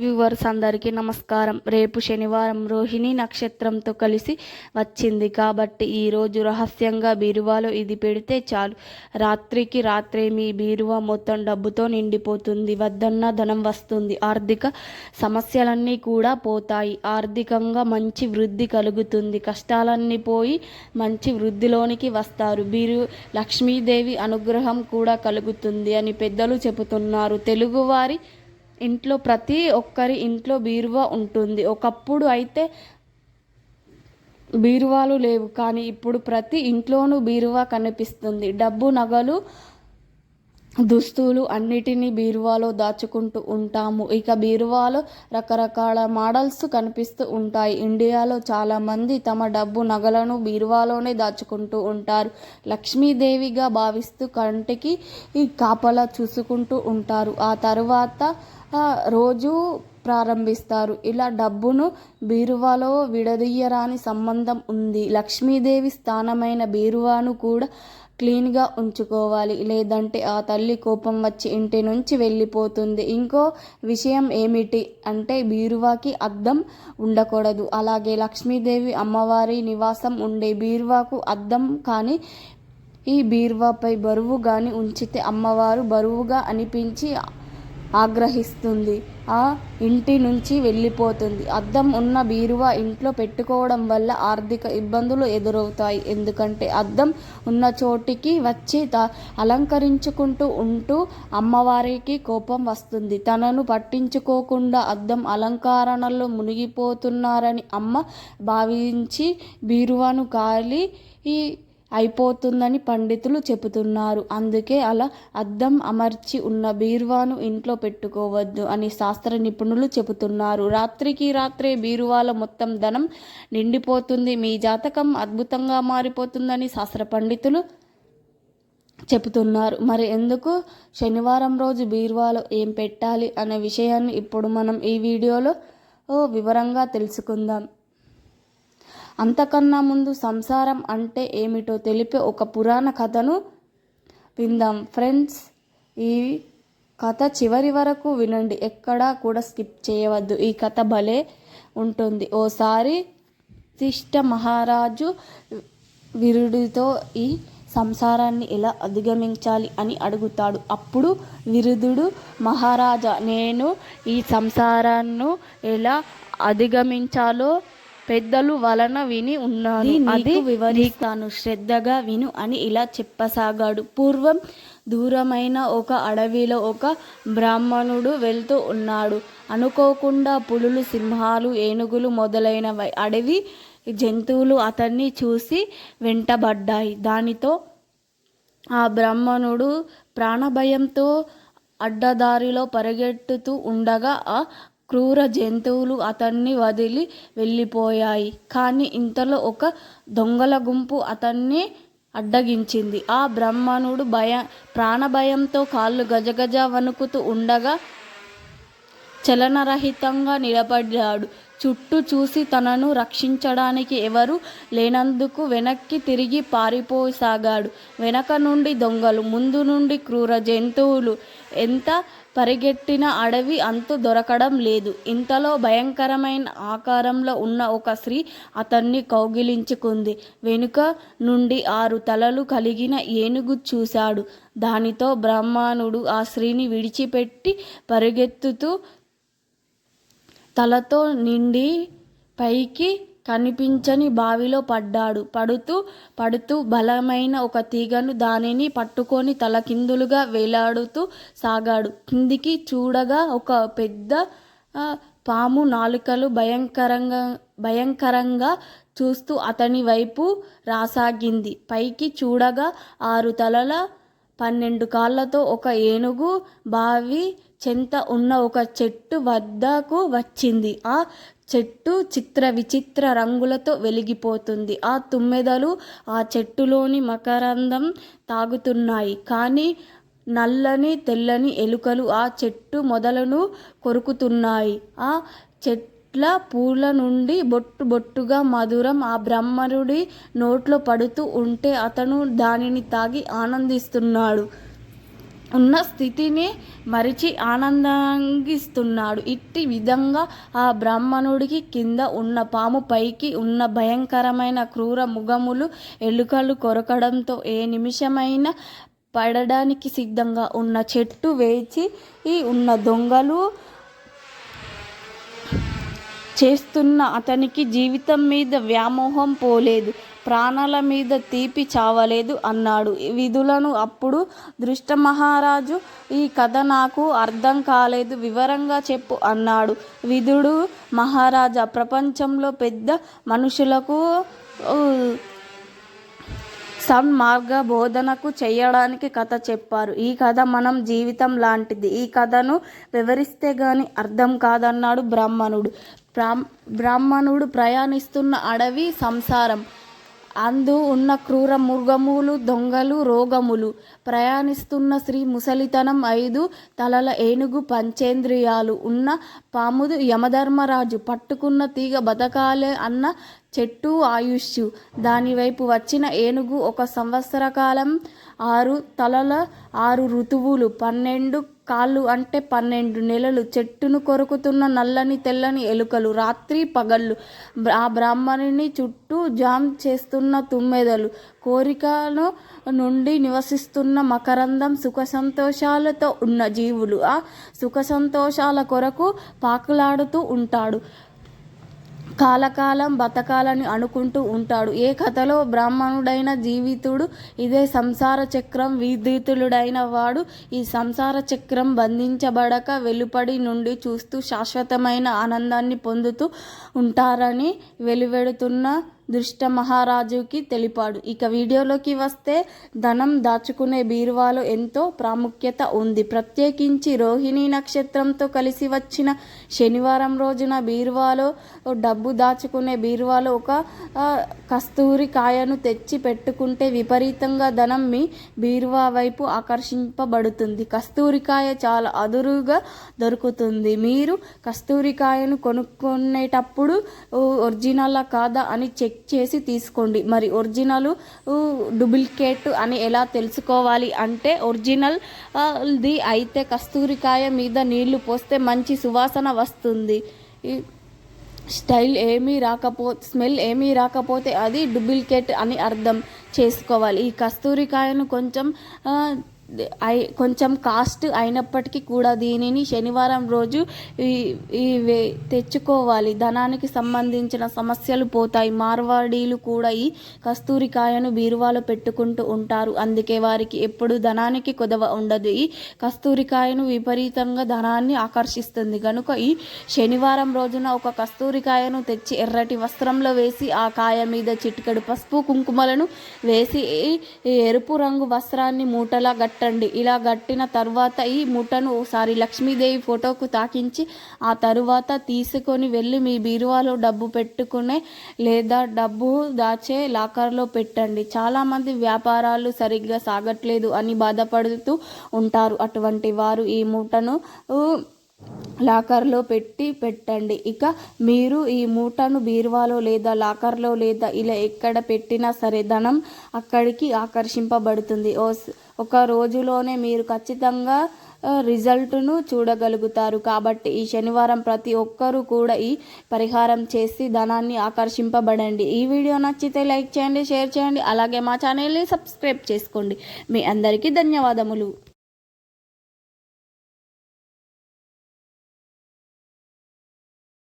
Viewers అందరికీ నమస్కారం. రేపు శనివారం రోహిణి నక్షత్రంతో కలిసి వచ్చింది కాబట్టి ఈరోజు రహస్యంగా బీరువాలో ఇది పెడితే చాలు. రాత్రికి రాత్రే మీ బీరువా మొత్తం డబ్బుతో నిండిపోతుంది. వద్దన్న ధనం వస్తుంది. ఆర్థిక సమస్యలన్నీ కూడా పోతాయి. ఆర్థికంగా మంచి వృద్ధి కలుగుతుంది. కష్టాలన్నీ పోయి మంచి వృద్ధిలోనికి వస్తారు. బీరు లక్ష్మీదేవి అనుగ్రహం కూడా కలుగుతుంది అని పెద్దలు చెబుతున్నారు. తెలుగువారి ఇంట్లో ప్రతి ఒక్కరి ఇంట్లో బీరువా ఉంటుంది. ఒకప్పుడు అయితే బీరువాలు లేవు. కానీ ఇప్పుడు ప్రతి ఇంట్లోనూ బీరువా కనిపిస్తుంది. డబ్బు నగలు దుస్తులు అన్నిటినీ బీరువాలో దాచుకుంటూ ఉంటాము. ఇక బీరువాలో రకరకాల మోడల్స్ కనిపిస్తూ ఉంటాయి. ఇండియాలో చాలామంది తమ డబ్బు నగలను బీరువాలోనే దాచుకుంటూ ఉంటారు. లక్ష్మీదేవిగా భావిస్తూ కంటికి ఈ కాపలా చూసుకుంటూ ఉంటారు. ఆ తర్వాత రోజు ప్రారంభిస్తారు. ఇలా డబ్బును బీరువాలో విడదీయరాని సంబంధం ఉంది. లక్ష్మీదేవి స్థానమైన బీరువాను కూడా క్లీన్గా ఉంచుకోవాలి. లేదంటే ఆ తల్లి కోపం వచ్చి ఇంటి నుంచి వెళ్ళిపోతుంది. ఇంకో విషయం ఏమిటి అంటే బీరువాకి అద్దం ఉండకూడదు. అలాగే లక్ష్మీదేవి అమ్మవారి నివాసం ఉండే బీరువాకు అద్దం కానీ ఈ బీరువాపై బరువు కానీ ఉంచితే అమ్మవారు బరువుగా అనిపించి ఆగ్రహిస్తుంది. ఆ ఇంటి నుంచి వెళ్ళిపోతుంది. అద్దం ఉన్న బీరువా ఇంట్లో పెట్టుకోవడం వల్ల ఆర్థిక ఇబ్బందులు ఎదురవుతాయి. ఎందుకంటే అద్దం ఉన్న చోటికి వచ్చి త అలంకరించుకుంటూ ఉంటూ అమ్మవారికి కోపం వస్తుంది. తనను పట్టించుకోకుండా అద్దం అలంకరణలో మునిగిపోతున్నారని అమ్మ భావించి బీరువాను కాలి ఈ అయిపోతుందని పండితులు చెబుతున్నారు. అందుకే అలా అద్దం అమర్చి ఉన్న బీరువాను ఇంట్లో పెట్టుకోవద్దు అని శాస్త్ర నిపుణులు చెబుతున్నారు. రాత్రికి రాత్రే బీరువాల మొత్తం ధనం నిండిపోతుంది. మీ జాతకం అద్భుతంగా మారిపోతుందని శాస్త్ర పండితులు చెబుతున్నారు. మరి ఎందుకు శనివారం రోజు బీరువాలో ఏం పెట్టాలి అనే విషయాన్ని ఇప్పుడు మనం ఈ వీడియోలో వివరంగా తెలుసుకుందాం. అంతకన్నా ముందు సంసారం అంటే ఏమిటో తెలిపే ఒక పురాణ కథను విందాం. ఫ్రెండ్స్ ఈ కథ చివరి వరకు వినండి. ఎక్కడా కూడా స్కిప్ చేయవద్దు. ఈ కథ భలే ఉంటుంది. ఓసారి శిష్ట మహారాజు విరుడితో ఈ సంసారాన్ని ఎలా అధిగమించాలి అని అడుగుతాడు. అప్పుడు విరుదుడు మహారాజా నేను ఈ సంసారాన్ని ఎలా అధిగమించాలో పెద్దలు వలన విని ఉన్నాను. అది వివరిస్తాను శ్రద్ధగా విను అని ఇలా చెప్పసాగాడు. పూర్వం దూరమైన ఒక అడవిలో ఒక బ్రాహ్మణుడు వెళ్తూ ఉన్నాడు. అనుకోకుండా పులులు సింహాలు ఏనుగులు మొదలైన అడవి జంతువులు అతన్ని చూసి వెంటబడ్డాయి. దానితో ఆ బ్రాహ్మణుడు ప్రాణభయంతో అడ్డదారిలో పరిగెట్టుతూ ఉండగా ఆ క్రూర జంతువులు అతన్ని వదిలి వెళ్ళిపోయాయి. కానీ ఇంతలో ఒక దొంగల గుంపు అతన్ని అడ్డగించింది. ఆ బ్రాహ్మణుడు భయ ప్రాణభయంతో కాళ్ళు గజగజ వణుకుతూ ఉండగా చలనరహితంగా నిలబడ్డాడు. చుట్టూ చూసి తనను రక్షించడానికి ఎవరు లేనందుకు వెనక్కి తిరిగి పారిపోసాగాడు. వెనక నుండి దొంగలు ముందు నుండి క్రూర జంతువులు. ఎంత పరిగెట్టిన అడవి అంతు దొరకడం లేదు. ఇంతలో భయంకరమైన ఆకారంలో ఉన్న ఒక స్త్రీ అతన్ని కౌగిలించుకుంది. వెనుక నుండి ఆరు తలలు కలిగిన ఏనుగు చూశాడు. దానితో బ్రాహ్మణుడు ఆ స్త్రీని విడిచిపెట్టి పరిగెత్తుతూ తలతో నిండి పైకి కనిపించని బావిలో పడ్డాడు. పడుతూ పడుతూ బలమైన ఒక తీగను దానిని పట్టుకొని తలకిందులుగా వేలాడుతూ సాగాడు. కిందికి చూడగా ఒక పెద్ద పాము నాలుకలు భయంకరంగా భయంకరంగా చూస్తూ అతని వైపు రాసాగింది. పైకి చూడగా ఆరు తలల పన్నెండు కాళ్ళతో ఒక ఏనుగు బావి చెంత ఉన్న ఒక చెట్టు వద్దకు వచ్చింది. ఆ చెట్టు చిత్ర విచిత్ర రంగులతో వెలిగిపోతుంది. ఆ తుమ్మెదలు ఆ చెట్టులోని మకరందం తాగుతున్నాయి. కానీ నల్లని తెల్లని ఎలుకలు ఆ చెట్టు మొదలను కొరుకుతున్నాయి. ఆ చెట్ల పూల నుండి బొట్టు బొట్టుగా మధురం ఆ బ్రహ్మరుడి నోట్లో పడుతూ ఉంటే అతను దానిని తాగి ఆనందిస్తున్నాడు. ఉన్న స్థితిని మరిచి ఆనందంగిస్తున్నాడు. ఇట్టి విధంగా ఆ బ్రాహ్మణుడికి కింద ఉన్న పాము పైకి ఉన్న భయంకరమైన క్రూర ముగములు ఎలుకలు కొరకడంతో ఏ నిమిషమైనా పడడానికి సిద్ధంగా ఉన్న చెట్టు వేచి ఈ ఉన్న దొంగలు చేస్తున్న అతనికి జీవితం మీద వ్యామోహం పోలేదు. ప్రాణాల మీద తీపి చావలేదు అన్నాడు. విధులను అప్పుడు దృష్ట మహారాజు ఈ కథ నాకు అర్థం కాలేదు వివరంగా చెప్పు అన్నాడు. విధుడు మహారాజా ప్రపంచంలో పెద్ద మనుషులకు సన్మార్గ బోధనకు చేయడానికి కథ చెప్పారు. ఈ కథ మనం జీవితం లాంటిది. ఈ కథను వివరిస్తే గాని అర్థం కాదన్నాడు బ్రాహ్మణుడు. బ్రాహ్ బ్రాహ్మణుడు ప్రయాణిస్తున్న అడవి సంసారం. అందు ఉన్న క్రూర మృగములు దొంగలు రోగములు. ప్రయాణిస్తున్న శ్రీ ముసలితనం ఐదు తలల ఏనుగు పంచేంద్రియాలు ఉన్న పాముదు యమధర్మరాజు. పట్టుకున్న తీగ బతకాలే అన్న చెట్టు ఆయుష్ దానివైపు వచ్చిన ఏనుగు ఒక సంవత్సర కాలం ఆరు తలల ఆరు ఋతువులు. పన్నెండు కాళ్ళు అంటే పన్నెండు నెలలు చెట్టును కొరుకుతున్న నల్లని తెల్లని ఎలుకలు రాత్రి పగళ్ళు. ఆ బ్రాహ్మణుని చుట్టూ జామ్ చేస్తున్న తుమ్మెదలు. కోరికను నుండి నివసిస్తున్న మకరందం సుఖ సంతోషాలతో ఉన్న జీవులు. ఆ సుఖ సంతోషాల కొరకు పాకులాడుతూ ఉంటాడు. కాలకాలం బతకాలని అనుకుంటూ ఉంటాడు. ఏ కథలో బ్రాహ్మణుడైన జీవితుడు ఇదే సంసార చక్రం విదితులుడైన వాడు ఈ సంసార చక్రం బంధించబడక వెలుపడి నుండి చూస్తూ శాశ్వతమైన ఆనందాన్ని పొందుతూ ఉంటారని వెలువెడుతున్న దృష్ట మహారాజుకి తెలిపాడు. ఇక వీడియోలోకి వస్తే ధనం దాచుకునే బీరువాలో ఎంతో ప్రాముఖ్యత ఉంది. ప్రత్యేకించి రోహిణి నక్షత్రంతో కలిసి వచ్చిన శనివారం రోజున బీరువాలో డబ్బు దాచుకునే బీరువాలో ఒక కస్తూరి కాయను తెచ్చి పెట్టుకుంటే విపరీతంగా ధనం మీ బీరువా వైపు ఆకర్షింపబడుతుంది. కస్తూరికాయ చాలా అదురుగా దొరుకుతుంది. మీరు కస్తూరికాయను కొనుక్కునేటప్పుడు ఊ, ఒరిజినల్ కాదా అని చెక్ చేసి తీసుకోండి. మరి ఒరిజినల్ డూప్లికేట్ అని ఎలా తెలుసుకోవాలి అంటే ఒరిజినల్ ది అయితే కస్తూరికాయ మీద నీళ్ళు పోస్తే మంచి సువాసన వస్తుంది. స్టైల్ ఏమీ రాకపో స్మెల్ ఏమీ రాకపోతే అది డూప్లికేట్ అని అర్థం చేసుకోవాలి. ఈ కస్తూరికాయను కొంచెం కొంచెం కాస్ట్ అయినప్పటికీ కూడా దీనిని శనివారం రోజు ఈ వే- తెచ్చుకోవాలి. ధనానికి సంబంధించిన సమస్యలు పోతాయి. మార్వాడీలు కూడా ఈ కస్తూరికాయను బీరువాలో పెట్టుకుంటూ ఉంటారు. అందుకే వారికి ఎప్పుడు ధనానికి కొదవ ఉండదు. ఈ కస్తూరికాయను విపరీతంగా ధనాన్ని ఆకర్షిస్తుంది. కనుక ఈ శనివారం రోజున ఒక కస్తూరికాయను తెచ్చి ఎర్రటి వస్త్రంలో వేసి ఆ కాయ మీద చిటికెడు పసుపు కుంకుమలను వేసి ఎరుపు రంగు వస్త్రాన్ని మూటలా గట్టండి ఇలా గట్టిన తర్వాత ఈ మూటను ఓసారి లక్ష్మీదేవి ఫోటోకు తాకించి ఆ తరువాత తీసుకొని వెళ్ళి మీ బీరువాలో డబ్బు పెట్టుకునే లేదా డబ్బు దాచే లాకర్లో పెట్టండి. చాలామంది వ్యాపారాలు సరిగ్గా సాగట్లేదు అని బాధపడుతూ ఉంటారు. అటువంటి వారు ఈ మూటను లాకర్లో పెట్టి పెట్టండి. ఇక మీరు ఈ మూటను బీరువాలో లేదా లాకర్లో లేదా ఇలా ఎక్కడ పెట్టినా సరే ధనం అక్కడికి ఆకర్షింపబడుతుంది. ఓ ఒక రోజులోనే మీరు ఖచ్చితంగా రిజల్ట్ను చూడగలుగుతారు. కాబట్టి ఈ శనివారం ప్రతి ఒక్కరూ కూడా ఈ పరిహారం చేసి ధనాన్ని ఆకర్షింపబడండి. ఈ వీడియో నచ్చితే లైక్ చేయండి షేర్ చేయండి. అలాగే మా ఛానల్ని సబ్స్క్రైబ్ చేసుకోండి. మీ అందరికీ ధన్యవాదములు.